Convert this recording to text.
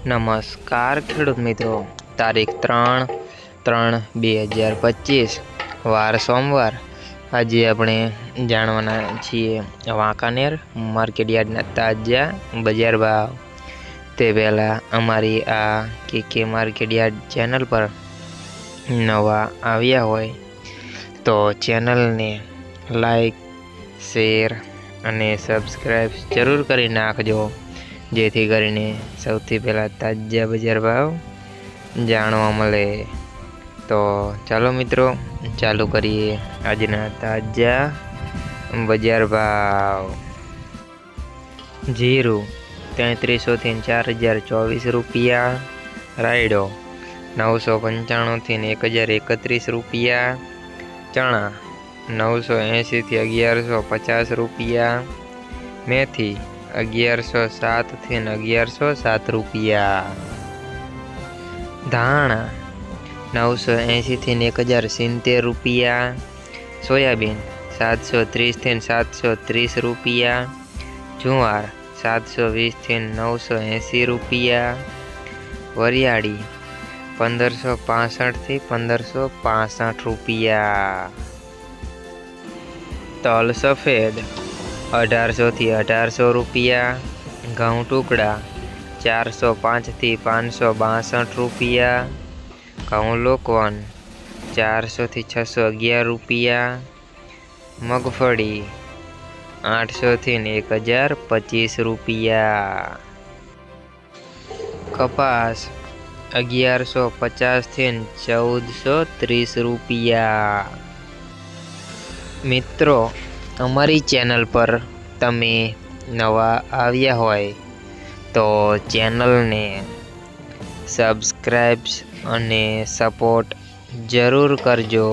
નમસ્કાર ખેડૂત મિત્રો. તારીખ ત્રણ ત્રણ બે હજાર પચીસ. વાર સોમવાર. આજે આપણે જાણવાના છીએ વાંકાનેર માર્કેટયાર્ડના તાજા બજાર ભાવ. તે પહેલાં અમારી આ કે કે માર્કેટયાર્ડ ચેનલ પર નવા આવ્યા હોય તો ચેનલને લાઈક શેર અને સબસ્ક્રાઈબ જરૂર કરી નાખજો. જેથી કરીને સૌથી પહેલાં તાજા બજાર ભાવ જાણવા મળે. તો ચાલો મિત્રો, ચાલુ કરીએ આજના તાજા બજાર ભાવ. જીરું તેત્રીસોથી ચાર હજાર ચોવીસ રૂપિયા, રાયડો નવસો પંચાણુંથી એક હજાર એકત્રીસ રૂપિયા, ચણા નવસો એંશીથી અગિયારસો પચાસ રૂપિયા, મેથી અગિયારસો સાતથી અગિયારસો સાત રૂપિયા. ધાણા નવસો એંશીથી એક હજાર સિત્તેર રૂપિયા. સોયાબીન સાતસો ત્રીસથી સાતસો ત્રીસ રૂપિયા. જુવાર સાતસો વીસથી નવસો એંસી રૂપિયા. વરિયાળી પંદરસો પાસઠથી પંદરસો પાસઠ રૂપિયા. તલ સફેદ અઢારસોથી અઢારસો રૂપિયા, ઘઉં ટુકડા, ચારસો પાંચથી પાંચસો બાસઠ રૂપિયા, ઘઉં લોકવન, ચારસોથી છસો અગિયાર રૂપિયા, મગફળી, આઠસોથી એક હજાર પચીસ રૂપિયા. કપાસ, અગિયારસો પચાસથી ચૌદસો ત્રીસ રૂપિયા. મિત્રો અમારી ચેનલ પર તમે નવા આવ્યા હોય તો ચેનલને સબસ્ક્રાઈબ્સ અને સપોર્ટ જરૂર કરજો.